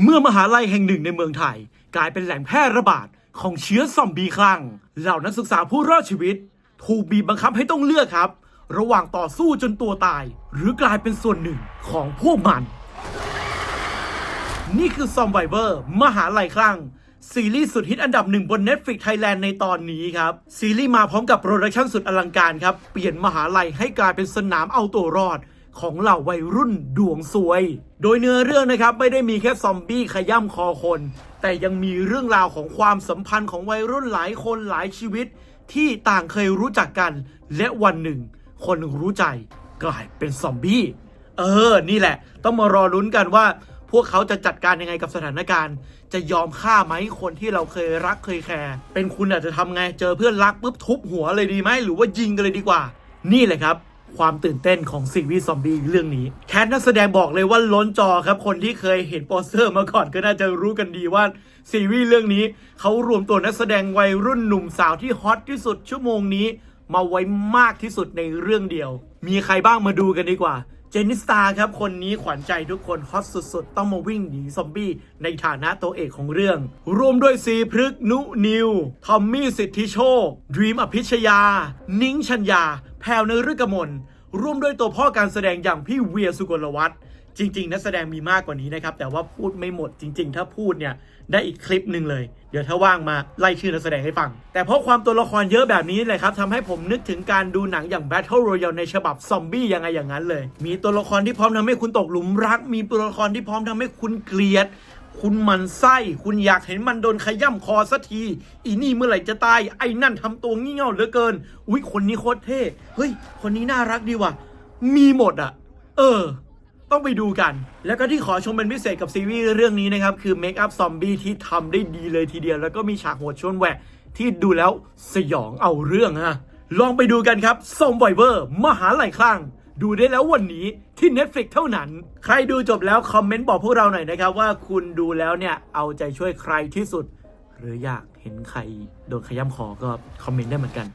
เมื่อมหาลัยแห่งหนึ่งในเมืองไทย กลายเป็นแหล่งแพร่ระบาดของเชื้อซอมบี้คลั่ง เหล่านักศึกษาผู้รอดชีวิต ถูกบีบบังคับให้ต้องเลือกครับ ระหว่างต่อสู้จนตัวตาย หรือกลายเป็นส่วนหนึ่งของพวกมัน นี่คือ z o m b i v e r มหาลัยคลั่ง ซีรีส์สุดฮิตอันดับหนึ่งบน Netflix Thailand ในตอนนี้ครับ ซีรีส์มาพร้อมกับโปรดักชั่นสุดอลังการครับ เปลี่ยนมหาลัยให้กลายเป็นสนามเอาตัวรอด ของเหล่าวัยรุ่นดวงซวย โดยเนื้อเรื่องนะครับไม่ได้มีแค่ซอมบี้ขย่ำคอคน แต่ยังมีเรื่องราวของความสัมพันธ์ของวัยรุ่นหลายคนหลายชีวิต ที่ต่างเคยรู้จักกัน และวันหนึ่ง คนรู้ใจกลายเป็นซอมบี้ เออ นี่แหละ ต้องมารอลุ้นกันว่า พวกเขาจะจัดการยังไงกับสถานการณ์ จะยอมฆ่าไหมคนที่เราเคยรักเคยแคร์เป็นคุณอาจจะทำไงเจอเพื่อนรักปุ๊บทุบหัวเลยดีไหมหรือว่ายิงกันเลยดีกว่า นี่แหละครับ ความตื่นเต้นของซีรีส์ซอมบี้เรื่องนี้ แคทนักแสดงบอกเลยว่าล้นจอครับ คนที่เคยเห็นโปสเตอร์มาก่อนก็น่าจะรู้กันดีว่าซีรีส์เรื่องนี้เขารวมตัวนักแสดงวัยรุ่นหนุ่มสาวที่ฮอตที่สุดชั่วโมงนี้ มาไว้มากที่สุดในเรื่องเดียว มีใครบ้างมาดูกันดีกว่า เจนิสตาครับ คนนี้ขวัญใจทุกคนฮอตสุดๆ ต้องมาวิ่งหนีซอมบี้ในฐานะตัวเอกของเรื่อง รวมด้วยซีพฤกนุนิว ทอมมี่สิทธิโชคดรีมอภิชยา นิ้งชัญญา แพรวนฤกมลร่วมด้วยตัวพ่อการแสดงอย่างพี่เวียสุกลวัฒน์ จริง ๆ นักแสดงมีมากกว่านี้นะครับ แต่ว่าพูดไม่หมดจริง ๆ ถ้าพูดเนี่ยได้อีกคลิปหนึ่งเลย เดี๋ยวถ้าว่างมาไล่ชื่อนักแสดงให้ฟัง แต่เพราะความตัวละครเยอะแบบนี้เลยครับทำให้ผมนึกถึงการดูหนังอย่าง Battle Royale ในฉบับซอมบี้ยังไงอย่างนั้นเลย มีตัวละครที่พร้อมทำให้คุณตกหลุมรัก มีตัวละครที่พร้อมทำให้คุณเกลียด คุณมันไส้ คุณอยากเห็นมันโดนขย่ำคอสักที อีนี่เมื่อไหร่จะตาย ไอ้นั่นทำตัวงี่เง่าเหลือเกิน อุ๊ยคนนี้โคตรเท่ เฮ้ย คนนี้น่ารักดีว่ะ มีหมดอะ เออ ต้องไปดูกัน แล้วก็ที่ขอชมเป็นพิเศษกับซีรีส์เรื่องนี้นะครับ คือ Make Up Zombie ที่ทำได้ดีเลยทีเดียว แล้วก็มีฉากโหดชวนแหวกที่ดูแล้วสยองเอาเรื่องฮะลองไปดูกันครับ z o m b i v e r มหาไหลคลั่งดูได้แล้ววันนี้ที่ Netflix เท่านั้น ใครดูจบแล้วคอมเมนต์บอกพวกเราหน่อยนะครับ ว่าคุณดูแล้วเนี่ย เอาใจช่วยใครที่สุด หรืออยากเห็นใครโดนขย้ำคอก็คอมเมนต์ได้เหมือนกัน